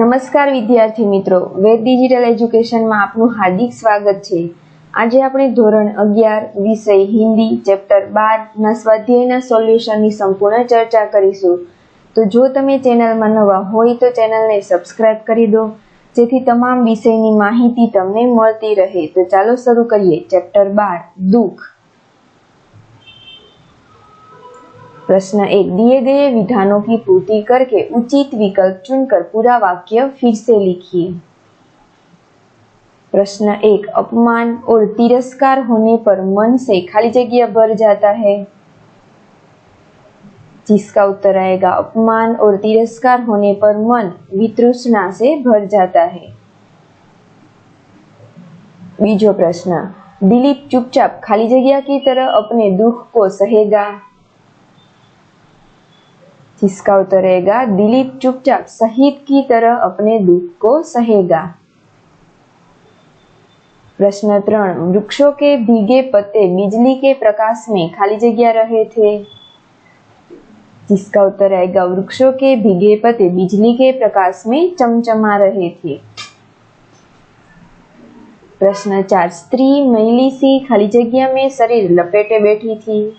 નમસ્કાર વિદ્યાર્થી મિત્રો. વેદ ડિજિટલ એજ્યુકેશનમાં આપનું હાર્દિક સ્વાગત છે. આજે આપણે ધોરણ અગિયાર, વિષય હિન્દી, ચેપ્ટર બાર ના સ્વાધ્યાયના સોલ્યુશનની સંપૂર્ણ ચર્ચા કરીશું. તો જો તમે ચેનલમાં નવા હોય તો ચેનલને સબસ્ક્રાઇબ કરી દો, જેથી તમામ વિષયની માહિતી તમને મળતી રહે. તો ચાલો શરૂ કરીએ. ચેપ્ટર બાર, દુઃખ. प्रश्न एक दिए गए विधानों की पूर्ति करके उचित विकल्प चुनकर पूरा वाक्य फिर से लिखिए। प्रश्न एक, अपमान और तिरस्कार होने पर मन से खाली जगह भर जाता है। जिसका उत्तर आएगा, अपमान और तिरस्कार होने पर मन वितृष्णा से भर जाता है। बीजो प्रश्न, दिलीप चुपचाप खाली जगह की तरह अपने दुख को सहेगा। जिसका उत्तर रहेगा दिलीप चुपचाप शहीद की तरह अपने दुख को सहेगा। प्रश्न त्रण, वृक्षों के भीगे पत्ते बिजली के प्रकाश में खाली जगह रहे थे। जिसका उत्तर आएगा वृक्षों के भीगे पत्ते बिजली के प्रकाश में चमचमा रहे थे। प्रश्न चार, स्त्री मैली सी खाली जगह में शरीर लपेटे बैठी थी।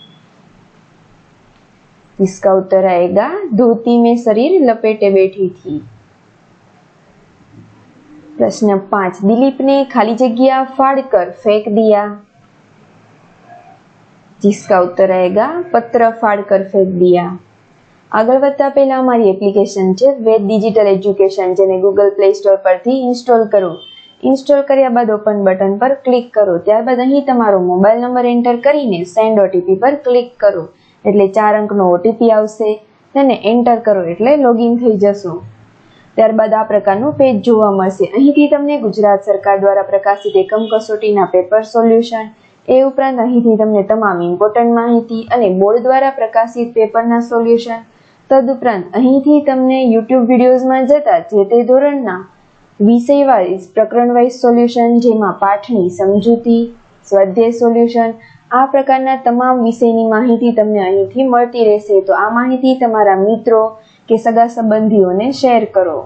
जिसका उत्तर आएगा धोती में शरीर लपेटे बैठी थी प्रश्न पांच दिलीप ने खाली जगह फाड़कर फेंक दिया जिसका उत्तर आएगा पत्र फाड़कर फेंक दिया આગળ વધતા પહેલા અમારી એપ્લિકેશન છે વેદ ડિજિટલ એજ્યુકેશન જેને ગૂગલ પ્લે સ્ટોર પરથી ઇન્સ્ટોલ કરો ઇન્સ્ટોલ કર્યા બાદ ઓપન બટન પર ક્લિક કરો ત્યારબાદ અહીં તમારો મોબાઈલ નંબર એન્ટર કરીને સેન્ડ ઓટીપી પર ક્લિક કરો એટલે ચાર અંકનો ઓટીપી આવશે. તેને એન્ટર કરો એટલે લોગિન થઈ જશો. ત્યારબાદ આ પ્રકારનું પેજ જોવા મળશે. અહીંથી તમને ગુજરાત સરકાર દ્વારા પ્રકાશિત એકમ કસોટીના પેપર સોલ્યુશન એ ઉપરાંત અહીંથી તમને તમામ ઇમ્પોર્ટન્ટ માહિતી અને બોર્ડ દ્વારા પ્રકાશિત પેપરના સોલ્યુશન તદુપરાંત અહીંથી તમને યુટ્યુબ વિડીયોઝમાં જતા જે તે ધોરણના વિષય વાઇઝ પ્રકરણ વાઇઝ સોલ્યુશન જેમાં પાઠની સમજૂતી સ્વાધ્યાય સોલ્યુશન આ પ્રકારના તમામ વિષયની માહિતી તમને અહીંથી મળતી રહેશે તો આ માહિતી તમારા મિત્રો કે સગા સંબંધીઓને શેર કરો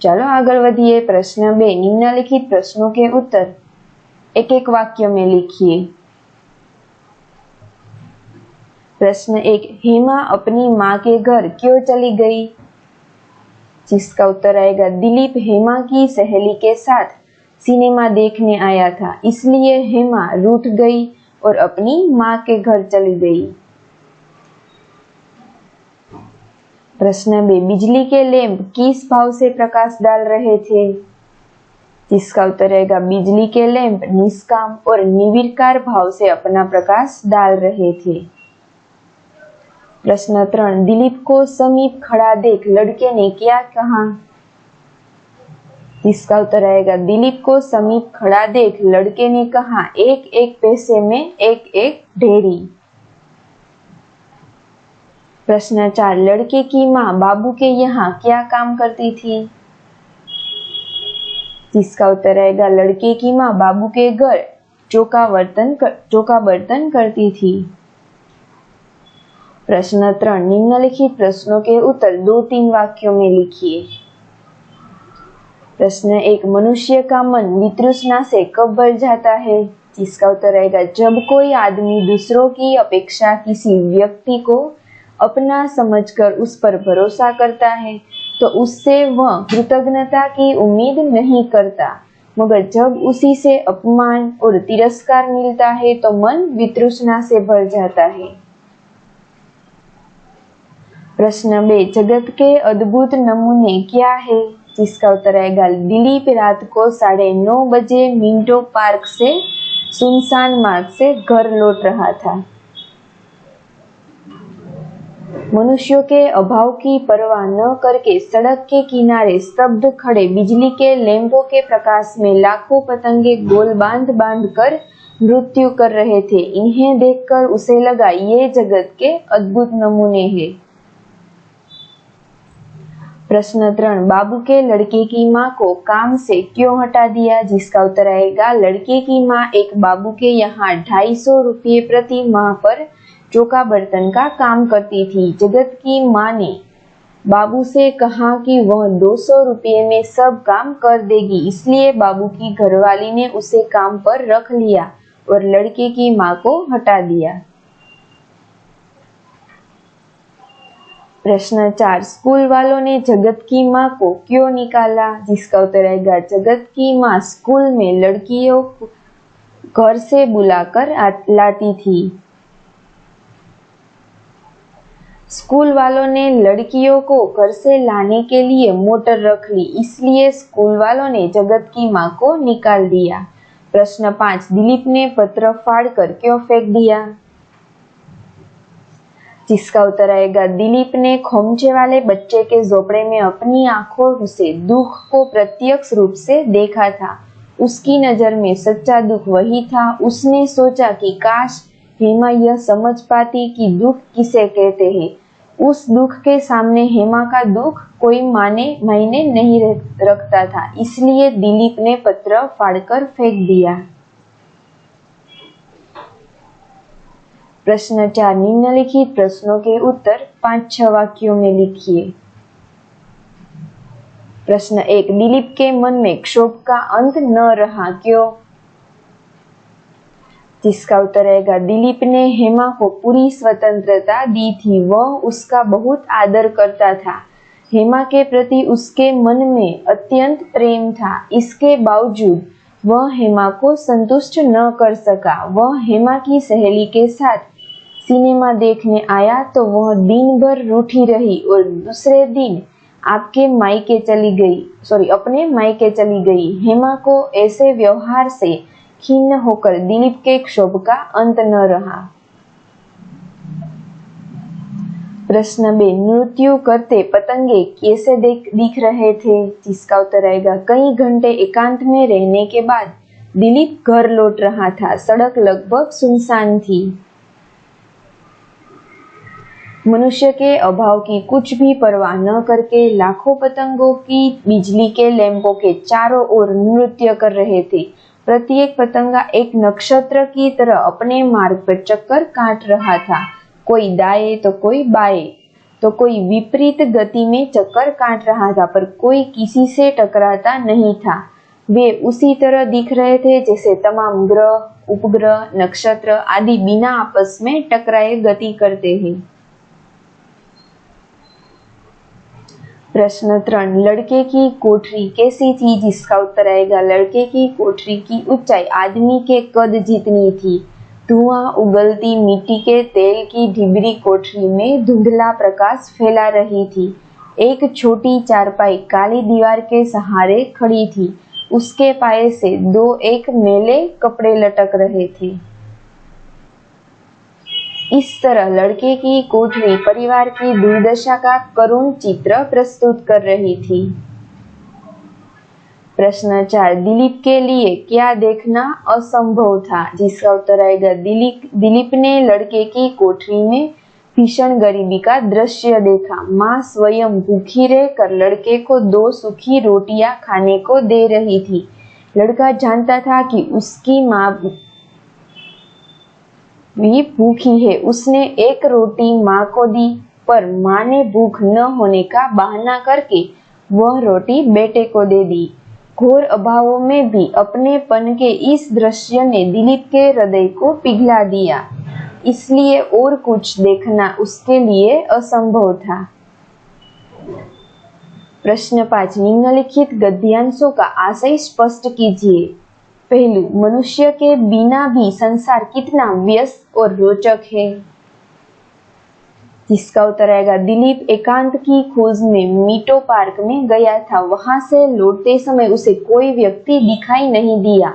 ચાલો આગળ વધીએ પ્રશ્ન બે નિમ્નલિખિત પ્રશ્નો કે उत्तर एक एक वाक्य में लिखिए प्रश्न एक हेमा अपनी माँ के घर क्यों चली गई जिसका उत्तर आएगा दिलीप हेमा की सहेली के साथ सिनेमा देखने आया था। इसलिए हेमा रूठ गई और अपनी माँ के घर चली गई। प्रश्न बे बिजली के लैंप किस भाव से प्रकाश डाल रहे थे? जिसका उत्तर रहेगा, बिजली के लैंप निष्काम और निर्विकार भाव से अपना प्रकाश डाल रहे थे। प्रश्न त्रण दिलीप को समीप खड़ा देख लड़के ने क्या कहा? इसका उत्तर आएगा दिलीप को समीप खड़ा देख लड़के ने कहा एक एक पैसे में एक एक ढेरी प्रश्न चार लड़के की माँ बाबू के यहाँ क्या काम करती थी? जिसका उत्तर आएगा लड़के की माँ बाबू के घर चौका बर्तन कर, चौका बर्तन करती थी। प्रश्न त्रण निम्नलिखित प्रश्नों के उत्तर दो तीन वाक्यों में लिखिए। प्रश्न एक मनुष्य का मन वितृष्णा से कब भर जाता है? जिसका उत्तर रहेगा, जब कोई आदमी दूसरों की अपेक्षा किसी व्यक्ति को अपना समझकर उस पर भरोसा करता है तो उससे वह कृतज्ञता की उम्मीद नहीं करता। मगर जब उसी से अपमान और तिरस्कार मिलता है तो मन वितृष्णा से भर जाता है। प्रश्न बे, जगत के अद्भुत नमूने क्या है? जिसका उत्तर आएगा। दिलीप रात को साढ़े नौ बजे मिंटो पार्क से, सुनसान मार्ग से घर लौट रहा था। मनुष्यों के अभाव की परवाह न करके सड़क के किनारे स्तब्ध खड़े बिजली के लैंपों के प्रकाश में लाखों पतंगे गोल बाँध बाँध कर मृत्यु कर रहे थे। इन्हें देखकर उसे लगा, ये जगत के अद्भुत नमूने हैं। प्रश्न त्रण, बाबू के लड़के की माँ को काम से क्यों हटा दिया? जिसका उत्तर आएगा, लड़के की माँ एक बाबू के यहाँ ढाई सौ रुपये प्रति माह पर चौका बर्तन का काम करती थी। जगत की माँ ने बाबू से कहा कि वह दो सौ रुपये में सब काम कर देगी। इसलिए बाबू की घरवाली ने उसे काम पर रख लिया और लड़के की माँ को हटा दिया। प्रश्न चार स्कूल वालों ने जगत की माँ को क्यों निकाला जिसका उत्तर आएगा जगत की माँ स्कूल में लड़कियों को घर से बुलाकर लाती थी स्कूल वालों ने लड़कियों को घर से लाने के लिए मोटर रख ली इसलिए स्कूल वालों ने जगत की माँ को निकाल दिया प्रश्न पाँच दिलीप ने पत्र फाड़कर क्यों फेंक दिया जिसका उत्तर आएगा, दिलीप ने खोमचे वाले बच्चे के झोपड़े में अपनी आँखों से दुख को प्रत्यक्ष रूप से देखा था। उसकी नज़र में सच्चा दुख वही था। उसने सोचा कि, काश हेमा यह समझ पाती कि दुख किसे कहते हैं। उस दुख के सामने हेमा का दुख कोई माने मायने नहीं रखता था। इसलिए दिलीप ने पत्र फाड़कर फेंक दिया। प्रश्न चार, निम्नलिखित प्रश्नों के उत्तर पाँच, छह वाक्यों में लिखिए। प्रश्न एक, दिलीप के मन में क्षोभ का अंत न रहा क्यों? जिसका उत्तर रहेगा, दिलीप ने हेमा को पूरी स्वतंत्रता दी थी, वह उसका बहुत आदर करता था। हेमा के प्रति उसके मन में अत्यंत प्रेम था, इसके बावजूद वह हेमा को संतुष्ट न कर सका। वह हेमा की सहेली के साथ सिनेमा देखने आया तो वह दिन भर रूठी रही और दूसरे दिन आपके मायके चली गई सॉरी अपने मायके चली गई। हेमा को ऐसे व्यवहार से खिन्न होकर दिलीप के क्षोभ का अंत न रहा। प्रश्न बे नृत्य करते पतंगे कैसे दिख रहे थे? जिसका उत्तर आएगा, कई घंटे एकांत में रहने के बाद दिलीप घर लौट रहा था। सड़क लगभग सुनसान थी। मनुष्य के अभाव की कुछ भी परवाह न करके लाखों पतंगों की, बिजली के लैंपों के चारों ओर नृत्य कर रहे थे। प्रत्येक पतंगा एक नक्षत्र की तरह अपने मार्ग पर चक्कर काट रहा था। कोई दाए तो कोई बाए तो कोई विपरीत गति में चक्कर काट रहा था, पर कोई किसी से टकराता नहीं था। वे उसी तरह दिख रहे थे जैसे तमाम ग्रह, उपग्रह, नक्षत्र आदि बिना आपस में टकराए गति करते हैं। प्रश्न त्रण, लड़के की कोठरी कैसी थी जिसका उत्तर आएगा, लड़के की कोठरी की ऊंचाई, आदमी के कद जितनी थी। धुआँ उगलती मिट्टी के तेल की ढिबरी कोठरी में धुंधला प्रकाश फैला रही थी। एक छोटी चारपाई काली दीवार के सहारे खड़ी थी। उसके पाए से दो एक मेले कपड़े लटक रहे थे। इस तरह लड़के की कोठरी परिवार की दुर्दशा का करुण चित्र प्रस्तुत कर रही थी। प्रश्न चार दिलीप के लिए क्या देखना असंभव था, जिसका उत्तर आएगा, दिलीप दिलीप ने लड़के की कोठरी में भीषण गरीबी का दृश्य देखा। माँ स्वयं भूखी रहकर लड़के को दो सूखी रोटियाँ खाने को दे रही थी। लड़का जानता था कि उसकी माँ भी भूखी है। उसने एक रोटी माँ को दी, पर माँ ने भूख न होने का बहाना करके वह रोटी बेटे को दे दी। घोर अभावों में भी अपने पन के इस दृश्य ने दिलीप के हृदय को पिघला दिया। इसलिए और कुछ देखना उसके लिए असंभव था। प्रश्न पाँच निम्नलिखित गद्यांशों का आशय स्पष्ट कीजिए। पहलू। मनुष्य के बिना भी संसार कितना व्यस्त और रोचक है। जिसका उत्तर आएगा, दिलीप एकांत की खोज में मीटो पार्क में गया था। वहाँ से लौटते समय उसे कोई व्यक्ति दिखाई नहीं दिया,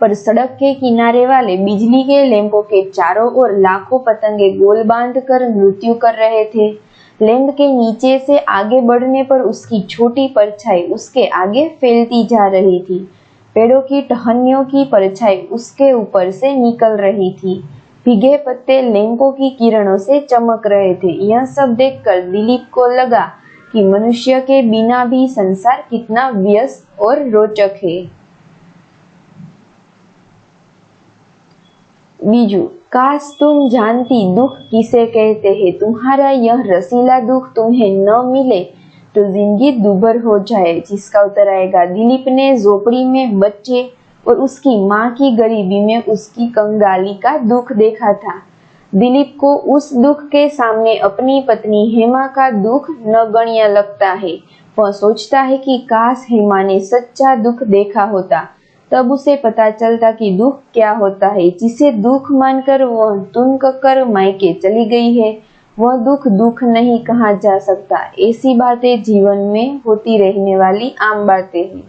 पर सड़क के किनारे वाले बिजली के लैंपों के चारों ओर लाखों पतंगे गोल बाँध कर मृत्यु कर रहे थे। लैंप के नीचे से आगे बढ़ने पर उसकी छोटी परछाई उसके आगे फैलती जा रही थी। पेड़ों की टहनियों की परछाई उसके ऊपर से निकल रही थी। भीगे पत्ते लैंपों की किरणों से चमक रहे थे। यह सब देखकर दिलीप को लगा कि मनुष्य के बिना भी संसार कितना व्यस्त और रोचक है। बीजू, काश तुम जानती दुख किसे कहते हैं? तुम्हारा यह रसीला दुख तुम्हें न मिले। तो ज़िंदगी दुभर हो जाए, जिसका उत्तर आएगा, दिलीप ने झोपड़ी में बच्चे और उसकी माँ की गरीबी में उसकी कंगाली का दुख देखा था। दिलीप को उस दुख के सामने अपनी पत्नी हेमा का दुख न गणिया लगता है। वह सोचता है कि काश हेमा ने सच्चा दुख देखा होता। तब उसे पता चलता कि दुख क्या होता है। जिसे दुख मानकर वह तुनक कर मायके चली गई है। वह दुख दुख नहीं कहा जा सकता। ऐसी बातें जीवन में होती रहने वाली आम बातें हैं।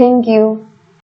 Thank you